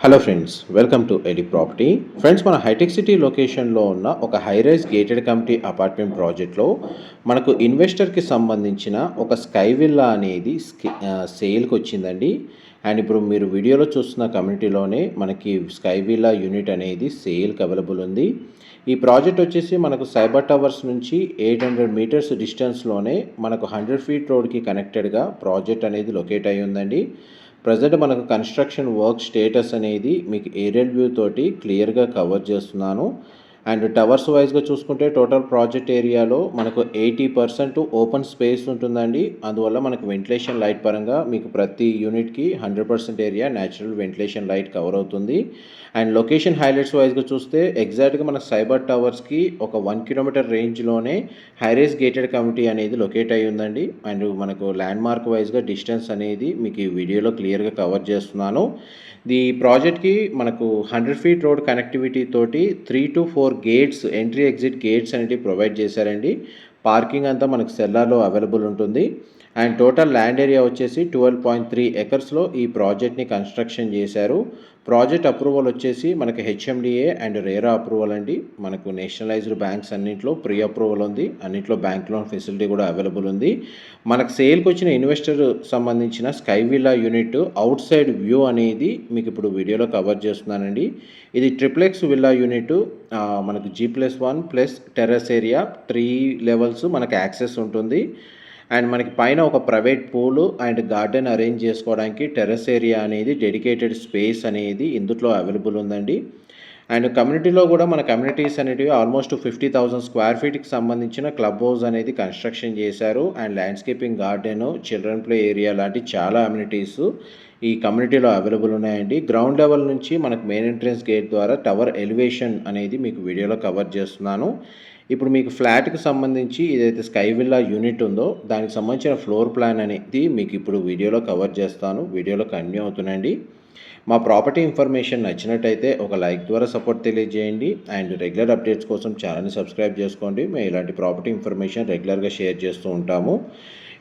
Hello friends welcome to AD property friends మన hitech City లొకేషన్లో ఉన్న ఒక హైరైజ్ గేటెడ్ కమిటీ అపార్ట్మెంట్ ప్రాజెక్ట్లో మనకు ఇన్వెస్టర్కి సంబంధించిన ఒక స్కై విల్లా అనేది స్కి- సేల్కి వచ్చిందండి. అండ్ ఇప్పుడు మీరు వీడియోలో చూస్తున్న కమ్యూనిటీలోనే మనకి స్కై విల్లా యూనిట్ అనేది సేల్కి అవైలబుల్ ఉంది. ఈ ప్రాజెక్ట్ వచ్చేసి మనకు సైబర్ టవర్స్ నుంచి ఎయిట్ హండ్రెడ్ మీటర్స్ డిస్టెన్స్లోనే మనకు హండ్రెడ్ ఫీట్ రోడ్కి కనెక్టెడ్గా ప్రాజెక్ట్ అనేది లొకేట్ అయి ఉందండి. ప్రజెంట్ మనకు కన్స్ట్రక్షన్ వర్క్ స్టేటస్ అనేది మీకు ఏరియల్ వ్యూ తోటి క్లియర్గా కవర్ చేస్తున్నాను. అండ్ టవర్స్ వైజ్గా చూసుకుంటే టోటల్ ప్రాజెక్ట్ ఏరియాలో మనకు ఎయిటీ పర్సెంట్ ఓపెన్ స్పేస్ ఉంటుందండి. అందువల్ల మనకు వెంటిలేషన్ లైట్ పరంగా మీకు ప్రతి యూనిట్కి hundred percent area natural ventilation light cover అవుతుంది. అండ్ లొకేషన్ హైలైట్స్ వైజ్గా చూస్తే ఎగ్జాక్ట్గా మన సైబర్ టవర్స్కి ఒక వన్ కిలోమీటర్ రేంజ్లోనే హైరేస్ గేటెడ్ కమిటీ అనేది లొకేట్ అయి ఉందండి. అండ్ మనకు ల్యాండ్ మార్క్ వైజ్గా డిస్టెన్స్ అనేది మీకు ఈ వీడియోలో క్లియర్గా కవర్ చేస్తున్నాను. ఈ ప్రాజెక్ట్కి మనకు హండ్రెడ్ ఫీట్ రోడ్ కనెక్టివిటీ తోటి three to four gates entry exit gates అనేవి ప్రొవైడ్ చేశారండి. పార్కింగ్ అంతా మనకు సెల్లార్లో అవైలబుల్ ఉంటుంది. అండ్ టోటల్ ల్యాండ్ ఏరియా వచ్చేసి ట్వెల్వ్ పాయింట్ త్రీ ఎకర్స్లో ఈ ప్రాజెక్ట్ని కన్స్ట్రక్షన్ చేశారు. ప్రాజెక్ట్ అప్రూవల్ వచ్చేసి మనకి హెచ్ఎండిఏ అండ్ రేరా అప్రూవల్ అండి. మనకు నేషనలైజ్డ్ బ్యాంక్స్ అన్నింటిలో ప్రీ అప్రూవల్ ఉంది. అన్నింటిలో బ్యాంక్ లోన్ ఫెసిలిటీ కూడా అవైలబుల్ ఉంది. మనకు సేల్కి వచ్చిన ఇన్వెస్టర్ సంబంధించిన sky villa unit outside view అనేది మీకు ఇప్పుడు వీడియోలో కవర్ చేస్తున్నానండి. ఇది ట్రిప్లెక్స్ విల్లా యూనిట్ మనకు G plus one plus terrace area three levels మనకు యాక్సెస్ ఉంటుంది. అండ్ మనకి పైన ఒక private pool and garden arrange చేసుకోవడానికి టెర్రస్ ఏరియా అనేది డెడికేటెడ్ స్పేస్ అనేది ఇందులో అవైలబుల్ ఉందండి. అండ్ కమ్యూనిటీలో కూడా మన కమ్యూనిటీస్ అనేటివి ఆల్మోస్ట్ ఫిఫ్టీ థౌసండ్ స్క్వేర్ ఫీట్కి సంబంధించిన క్లబ్ హౌస్ అనేది కన్స్ట్రక్షన్ చేశారు. And landscaping garden children play area లాంటి చాలా అమ్యూనిటీస్ ఈ కమ్యూనిటీలో అవైలబుల్ ఉన్నాయండి. గ్రౌండ్ లెవెల్ నుంచి మనకు మెయిన్ ఎంట్రన్స్ గేట్ ద్వారా టవర్ ఎలివేషన్ అనేది మీకు వీడియోలో కవర్ చేస్తున్నాను. ఇప్పుడు మీకు ఫ్లాట్కి సంబంధించి ఏదైతే స్కై విల్లా యూనిట్ ఉందో దానికి సంబంధించిన ఫ్లోర్ ప్లాన్ అనేది మీకు ఇప్పుడు వీడియోలో కవర్ చేస్తాను. వీడియోలో కంటిన్యూ అవుతున్నాయండి మా ప్రాపర్టీ ఇన్ఫర్మేషన్ నచ్చినట్టయితే ఒక లైక్ ద్వారా సపోర్ట్ తెలియజేయండి. అండ్ రెగ్యులర్ అప్డేట్స్ కోసం ఛానల్ని సబ్స్క్రైబ్ చేసుకోండి. మేము ఇలాంటి ప్రాపర్టీ ఇన్ఫర్మేషన్ రెగ్యులర్గా షేర్ చేస్తూ ఉంటాము.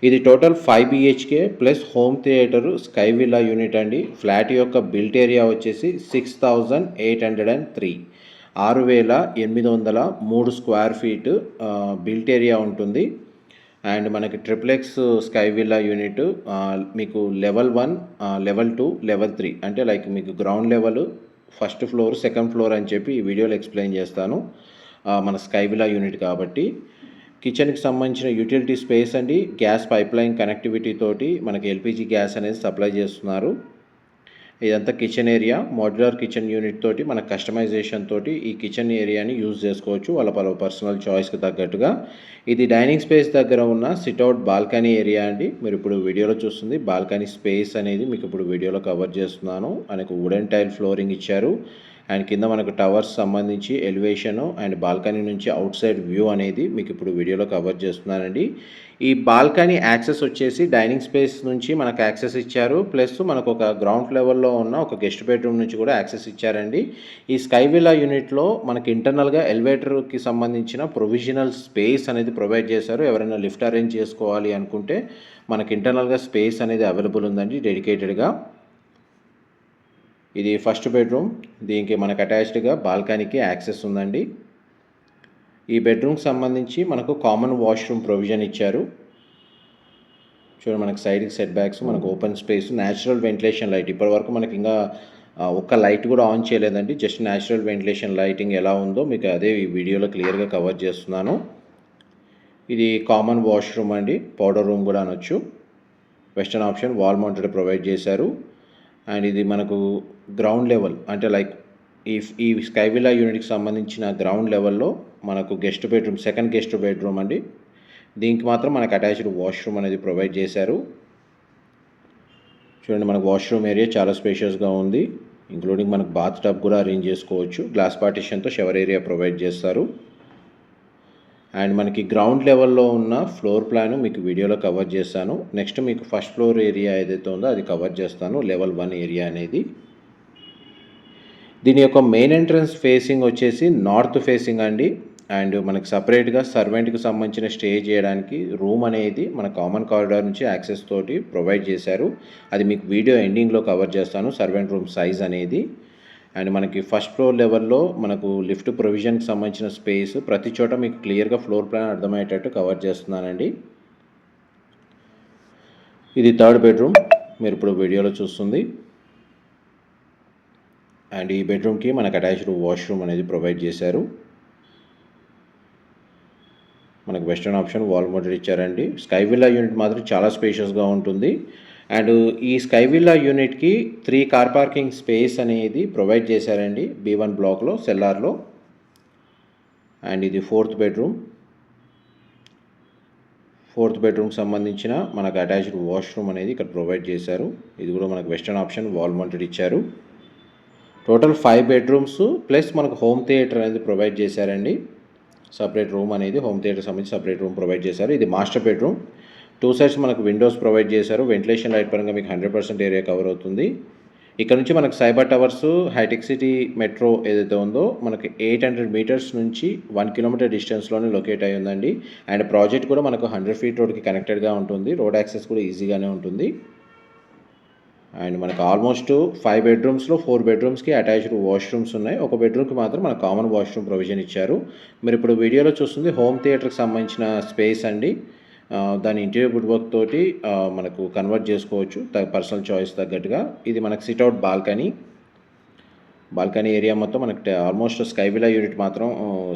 ఇది total five BHK plus home theatre sky villa unit అండి. ఫ్లాట్ యొక్క బిల్ట్ ఏరియా వచ్చేసి six thousand eight hundred and three. ఆరు వేల ఎనిమిది వందల మూడు స్క్వేర్ ఫీట్ బిల్ట్ ఏరియా ఉంటుంది. అండ్ మనకి ట్రిప్లెక్స్ స్కై విల్లా యూనిట్ మీకు level one level two level three. అంటే లైక్ మీకు ground level first floor second floor అని చెప్పి ఈ వీడియోలో ఎక్స్ప్లెయిన్ చేస్తాను. మన స్కై విల్లా యూనిట్ కాబట్టి. కిచెన్కి సంబంధించిన యూటిలిటీ స్పేస్ అండి. గ్యాస్ పైప్ లైన్ కనెక్టివిటీ తోటి మనకి ఎల్పిజి గ్యాస్ అనేది సప్లై చేస్తున్నారు. ఇదంతా kitchen area modular kitchen unit తోటి మన కస్టమైజేషన్ తోటి ఈ కిచెన్ ఏరియాని యూజ్ చేసుకోవచ్చు. వాళ్ళ వాళ్ళ పర్సనల్ చాయిస్కి తగ్గట్టుగా. ఇది డైనింగ్ స్పేస్ దగ్గర ఉన్న సిట్అవుట్ బాల్కనీ ఏరియా అండి. మీరు ఇప్పుడు వీడియోలో చూస్తుంది. బాల్కనీ స్పేస్ అనేది మీకు ఇప్పుడు వీడియోలో కవర్ చేస్తున్నాను. మనకు వుడెన్ టైల్ ఫ్లోరింగ్ ఇచ్చారు. అండ్ కింద మనకు టవర్స్ సంబంధించి ఎలివేషన్ అండ్ బాల్కనీ నుంచి అవుట్ సైడ్ వ్యూ అనేది మీకు ఇప్పుడు వీడియోలో కవర్ చేస్తున్నానండి. ఈ బాల్కనీ యాక్సెస్ వచ్చేసి డైనింగ్ స్పేస్ నుంచి మనకు యాక్సెస్ ఇచ్చారు. ప్లస్ మనకు ఒక గ్రౌండ్ లెవెల్లో ఉన్న ఒక గెస్ట్ బెడ్రూమ్ నుంచి కూడా యాక్సెస్ ఇచ్చారండి. ఈ స్కై విలా యూనిట్లో మనకి ఇంటర్నల్గా ఎలివేటర్కి సంబంధించిన ప్రొవిజనల్ స్పేస్ అనేది ప్రొవైడ్ చేశారు. ఎవరైనా లిఫ్ట్ అరేంజ్ చేసుకోవాలి అనుకుంటే మనకి ఇంటర్నల్గా స్పేస్ అనేది అవైలబుల్ ఉందండి డెడికేటెడ్గా. ఇది ఫస్ట్ బెడ్రూమ్. దీనికి మనకు అటాచ్డ్గా బాల్కనీకి యాక్సెస్ ఉందండి. ఈ బెడ్రూమ్కి సంబంధించి మనకు కామన్ వాష్రూమ్ ప్రొవిజన్ ఇచ్చారు. చూడండి మనకు సైడ్కి సెట్ బ్యాక్స్ మనకు open space natural ventilation light. ఇప్పటి వరకు మనకి ఇంకా ఒక్క లైట్ కూడా ఆన్ చేయలేదండి. జస్ట్ న్యాచురల్ వెంటిలేషన్ లైటింగ్ ఎలా ఉందో మీకు అదే ఈ వీడియోలో క్లియర్గా కవర్ చేస్తున్నాను. ఇది కామన్ వాష్రూమ్ అండి. పౌడర్ రూమ్ కూడా అనొచ్చు. Western option wall mounted provide చేశారు. అండ్ ఇది మనకు గ్రౌండ్ లెవెల్ అంటే లైక్ ఈ ఈ స్కైవిలా యూనిట్కి సంబంధించిన గ్రౌండ్ లెవెల్లో మనకు guest bedroom second guest bedroom అండి. దీనికి మాత్రం మనకు అటాచ్డ్ వాష్రూమ్ అనేది ప్రొవైడ్ చేశారు. చూడండి మనకు వాష్రూమ్ ఏరియా చాలా స్పేషియస్గా ఉంది. ఇంక్లూడింగ్ మనకు బాత్ టబ్ కూడా అరేంజ్ చేసుకోవచ్చు. గ్లాస్ పార్టిషన్తో షవర్ ఏరియా ప్రొవైడ్ చేస్తారు. అండ్ మనకి గ్రౌండ్ లెవెల్లో ఉన్న ఫ్లోర్ ప్లాన్ మీకు వీడియోలో కవర్ చేస్తాను. నెక్స్ట్ మీకు ఫస్ట్ ఫ్లోర్ ఏరియా ఏదైతే ఉందో అది కవర్ చేస్తాను. లెవెల్ వన్ ఏరియా అనేది. దీని యొక్క మెయిన్ ఎంట్రన్స్ ఫేసింగ్ వచ్చేసి నార్త్ ఫేసింగ్ అండి. అండ్ మనకి సపరేట్గా సర్వెంట్కి సంబంధించిన స్టే చేయడానికి రూమ్ అనేది మన కామన్ కారిడార్ నుంచి యాక్సెస్ తోటి ప్రొవైడ్ చేశారు. అది మీకు వీడియో ఎండింగ్లో కవర్ చేస్తాను సర్వెంట్ రూమ్ సైజ్ అనేది. అండ్ మనకి ఫస్ట్ ఫ్లోర్ లెవెల్లో మనకు లిఫ్ట్ ప్రొవిజన్కి సంబంధించిన స్పేస్ ప్రతి చోట మీకు క్లియర్గా ఫ్లోర్ ప్లాన్ అర్థమయ్యేటట్టు కవర్ చేస్తున్నానండి. ఇది థర్డ్ బెడ్రూమ్ మీరు ఇప్పుడు వీడియోలో చూస్తుంది. అండ్ ఈ బెడ్రూమ్కి మనకు అటాచ్డ్ వాష్రూమ్ అనేది ప్రొవైడ్ చేశారు. మనకు వెస్టర్న్ ఆప్షన్ వాల్ మోడల్ ఇచ్చారండి. స్కై విల్లా యూనిట్ మాత్రం చాలా స్పేషియస్గా ఉంటుంది. అండ్ ఈ స్కై విల్లా యూనిట్కి త్రీ కార్ పార్కింగ్ స్పేస్ అనేది ప్రొవైడ్ చేశారండి బీ వన్ బ్లాక్లో సెల్లార్లో. అండ్ ఇది ఫోర్త్ బెడ్రూమ్. ఫోర్త్ బెడ్రూమ్కి సంబంధించిన మనకు అటాచ్డ్ వాష్రూమ్ అనేది ఇక్కడ ప్రొవైడ్ చేశారు. ఇది కూడా మనకు వెస్టర్న్ ఆప్షన్ వాల్ మౌంటెడ్ ఇచ్చారు. టోటల్ ఫైవ్ బెడ్రూమ్స్ ప్లస్ మనకు హోమ్ థియేటర్ అనేది ప్రొవైడ్ చేశారండి. సపరేట్ రూమ్ అనేది హోమ్ థియేటర్ సంబంధించి సపరేట్ రూమ్ ప్రొవైడ్ చేశారు. ఇది మాస్టర్ బెడ్రూమ్. టూ సైడ్స్ మనకు విండోస్ ప్రొవైడ్ చేశారు. వెంటిలేషన్ లైట్ పరంగా మీకు హండ్రెడ్ పర్సెంట్ ఏరియా కవర్ అవుతుంది. ఇక్కడ నుంచి మనకు Cyber Towers Hitech City metro ఏదైతే ఉందో మనకి ఎయిట్ హండ్రెడ్ మీటర్స్ నుంచి వన్ కిలోమీటర్ డిస్టెన్స్లోనే లొకేట్ అయి ఉందండి. అండ్ ప్రాజెక్ట్ కూడా మనకు హండ్రెడ్ ఫీట్ రోడ్కి కనెక్టెడ్గా ఉంటుంది. రోడ్ యాక్సెస్ కూడా ఈజీగానే ఉంటుంది. అండ్ మనకు ఆల్మోస్ట్ ఫైవ్ బెడ్రూమ్స్లో ఫోర్ బెడ్రూమ్స్కి అటాచ్డ్ వాష్రూమ్స్ ఉన్నాయి. ఒక బెడ్రూమ్కి మాత్రం మన కామన్ వాష్రూమ్ ప్రొవిజన్ ఇచ్చారు. మీరు ఇప్పుడు వీడియోలో చూస్తుంది హోమ్ థియేటర్కి సంబంధించిన స్పేస్ అండి. దాని ఇంటీరియర్ వుడ్ వర్క్ తోటి మనకు కన్వర్ట్ చేసుకోవచ్చు. పర్సనల్ చాయిస్ తగ్గట్టుగా. ఇది మనకు సిట్అవుట్ బాల్కనీ. బాల్కనీ ఏరియా మొత్తం మనకు ఆల్మోస్ట్ స్కైవిలా యూనిట్ మాత్రం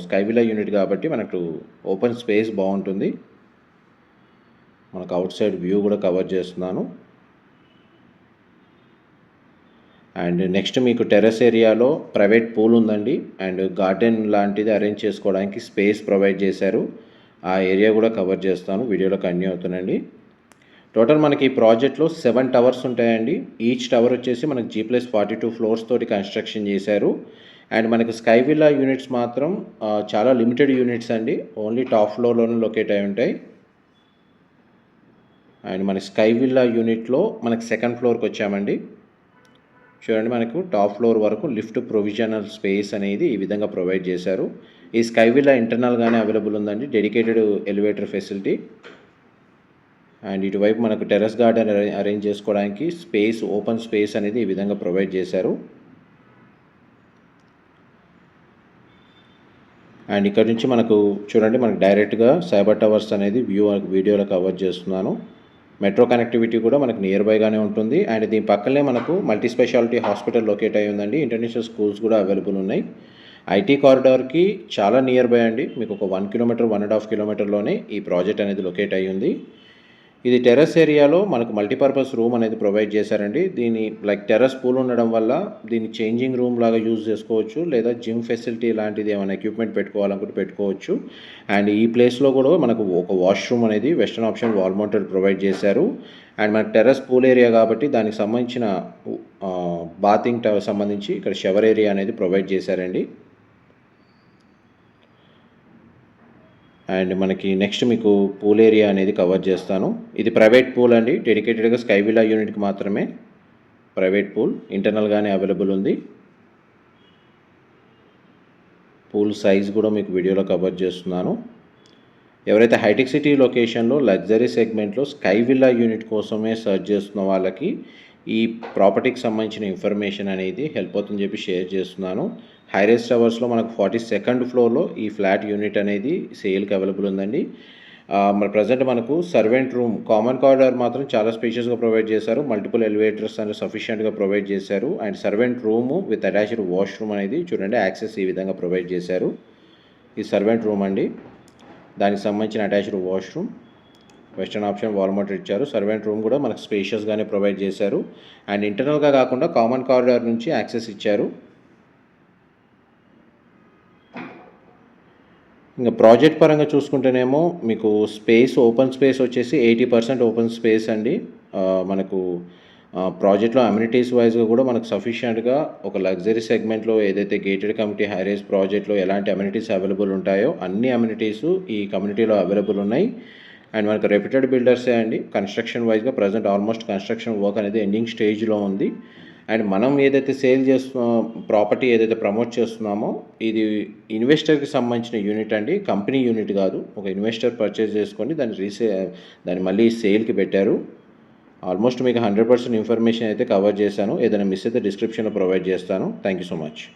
స్కైవిలా యూనిట్ కాబట్టి మనకు ఓపెన్ స్పేస్ బాగుంటుంది. మనకు అవుట్ సైడ్ వ్యూ కూడా కవర్ చేస్తున్నాను. అండ్ నెక్స్ట్ మీకు టెర్రస్ ఏరియాలో ప్రైవేట్ పూల్ ఉందండి. అండ్ గార్డెన్ లాంటిది అరేంజ్ చేసుకోవడానికి స్పేస్ ప్రొవైడ్ చేశారు. ఆ ఏరియా కూడా కవర్ చేస్తాను. వీడియోలో కన్యూ అవుతానండి. టోటల్ మనకి ఈ ప్రాజెక్ట్లో సెవెన్ టవర్స్ ఉంటాయండి. ఈచ్ టవర్ వచ్చేసి మనకి G plus forty two floors తోటి కన్స్ట్రక్షన్ చేశారు. అండ్ మనకి స్కై విల్లా యూనిట్స్ మాత్రం చాలా లిమిటెడ్ యూనిట్స్ అండి. ఓన్లీ టాప్ ఫ్లోర్లోనే లొకేట్ అయి ఉంటాయి. అండ్ మన స్కై విల్లా యూనిట్లో మనకి సెకండ్ ఫ్లోర్కి వచ్చామండి. చూడండి మనకు టాప్ ఫ్లోర్ వరకు లిఫ్ట్ ప్రొవిజనల్ స్పేస్ అనేది ఈ విధంగా ప్రొవైడ్ చేశారు. ఈ స్కై విల్లా ఇంటర్నల్గానే అవైలబుల్ ఉందండి. Dedicated elevator facility. అండ్ ఇటువైపు మనకు టెర్రస్ గార్డెన్ అరేంజ్ చేసుకోవడానికి స్పేస్ ఓపెన్ స్పేస్ అనేది ఈ విధంగా ప్రొవైడ్ చేశారు. అండ్ ఇక్కడ నుంచి మనకు చూడండి మనకు డైరెక్ట్గా సైబర్ టవర్స్ అనేది వ్యూ వీడియోలో కవర్ చేస్తున్నాను. మెట్రో కనెక్టివిటీ కూడా మనకు నియర్ బైగానే ఉంటుంది. అండ్ దీని పక్కనే మనకు మల్టీ స్పెషాలిటీ హాస్పిటల్ లొకేట్ అయి ఉందండి. ఇంటర్నేషనల్ స్కూల్స్ కూడా అవైలబుల్ ఉన్నాయి. ఐటీ కారిడార్కి చాలా నియర్ బై అండి. మీకు ఒక one kilometre one and half కిలోమీటర్లోనే ఈ ప్రాజెక్ట్ అనేది లొకేట్ అయ్యి ఉంది. ఇది టెర్రస్ ఏరియాలో మనకు మల్టీపర్పస్ రూమ్ అనేది ప్రొవైడ్ చేశారండి. దీని లైక్ టెర్రస్ పూల్ ఉండడం వల్ల దీన్ని చేంజింగ్ రూమ్ లాగా యూజ్ చేసుకోవచ్చు. లేదా జిమ్ ఫెసిలిటీ లాంటిది ఏమైనా ఎక్విప్మెంట్ పెట్టుకోవాలనుకుంటే పెట్టుకోవచ్చు. అండ్ ఈ ప్లేస్లో కూడా మనకు ఒక వాష్రూమ్ అనేది western option wall mounted provide చేశారు. అండ్ మన టెర్రస్ పూల్ ఏరియా కాబట్టి దానికి సంబంధించిన బాతింగ్ సంబంధించి ఇక్కడ షవర్ ఏరియా అనేది ప్రొవైడ్ చేశారండి. అండ్ మనకి నెక్స్ట్ మీకు పూల్ ఏరియా అనేది కవర్ చేస్తాను. ఇది ప్రైవేట్ పూల్ అండి. డెడికేటెడ్గా స్కై విలా యూనిట్కి మాత్రమే ప్రైవేట్ పూల్. ఇంటర్నల్గానే అవైలబుల్ ఉంది. పూల్ సైజ్ కూడా మీకు వీడియోలో కవర్ చేస్తున్నాను. ఎవరైతే హైటెక్ సిటీ లొకేషన్లో లగ్జరీ సెగ్మెంట్లో స్కై విల్లా యూనిట్ కోసమే సర్చ్ చేస్తున్న వాళ్ళకి ఈ ప్రాపర్టీకి సంబంధించిన ఇన్ఫర్మేషన్ అనేది హెల్ప్ అవుతుందని చెప్పి షేర్ చేస్తున్నాను. హైరేస్ టవర్స్లో మనకు ఫార్టీ సెకండ్ ఫ్లోర్లో ఈ ఫ్లాట్ యూనిట్ అనేది సేల్కి అవైలబుల్ ఉందండి. మరి ప్రజెంట్ మనకు సర్వెంట్ రూమ్ కామన్ కారిడార్ మాత్రం చాలా స్పేషియస్గా ప్రొవైడ్ చేశారు. మల్టిపుల్ ఎలివేటర్స్ అనేది సఫిషియెంట్గా ప్రొవైడ్ చేశారు. And servant room with attached washroom అనేది చూడండి యాక్సెస్ ఈ విధంగా ప్రొవైడ్ చేశారు. ఈ సర్వెంట్ రూమ్ అండి. దానికి సంబంధించిన attached washroom western option wall ఇచ్చారు. సర్వెంట్ రూమ్ కూడా మనకు స్పేషియస్గానే ప్రొవైడ్ చేశారు. అండ్ ఇంటర్నల్గా కాకుండా కామన్ కారిడార్ నుంచి యాక్సెస్ ఇచ్చారు. ఇంకా ప్రాజెక్ట్ పరంగా చూసుకుంటేనేమో మీకు స్పేస్ ఓపెన్ స్పేస్ వచ్చేసి ఎయిటీ పర్సెంట్ ఓపెన్ స్పేస్ అండి. మనకు ప్రాజెక్ట్లో అమ్యూనిటీస్ వైజ్గా కూడా మనకు సఫిషియంట్గా ఒక లగ్జరీ సెగ్మెంట్లో ఏదైతే గేటెడ్ కమిటీ హైరేజ్ ప్రాజెక్ట్లో ఎలాంటి అమ్యూనిటీస్ అవైలబుల్ ఉంటాయో అన్ని అమ్యూనిటీస్ ఈ కమ్యూనిటీలో అవైలబుల్ ఉన్నాయి. అండ్ మనకు రెప్యూటెడ్ బిల్డర్సే అండి. కన్స్ట్రక్షన్ వైజ్గా ప్రజెంట్ ఆల్మోస్ట్ కన్స్ట్రక్షన్ వర్క్ అనేది ఎండింగ్ స్టేజ్లో ఉంది. అండ్ మనం ఏదైతే సేల్ చేస్తున్నా ప్రాపర్టీ ఏదైతే ప్రమోట్ చేస్తున్నామో ఇది ఇన్వెస్టర్కి సంబంధించిన యూనిట్ అండి. కంపెనీ యూనిట్ కాదు. ఒక ఇన్వెస్టర్ పర్చేస్ చేసుకొని దాన్ని రీసే దాన్ని మళ్ళీ సేల్కి పెట్టారు. ఆల్మోస్ట్ మీకు హండ్రెడ్ పర్సెంట్ ఇన్ఫర్మేషన్ అయితే కవర్ చేశాను. ఏదైనా మిస్ అయితే డిస్క్రిప్షన్లో ప్రొవైడ్ చేస్తాను. Thank you so much.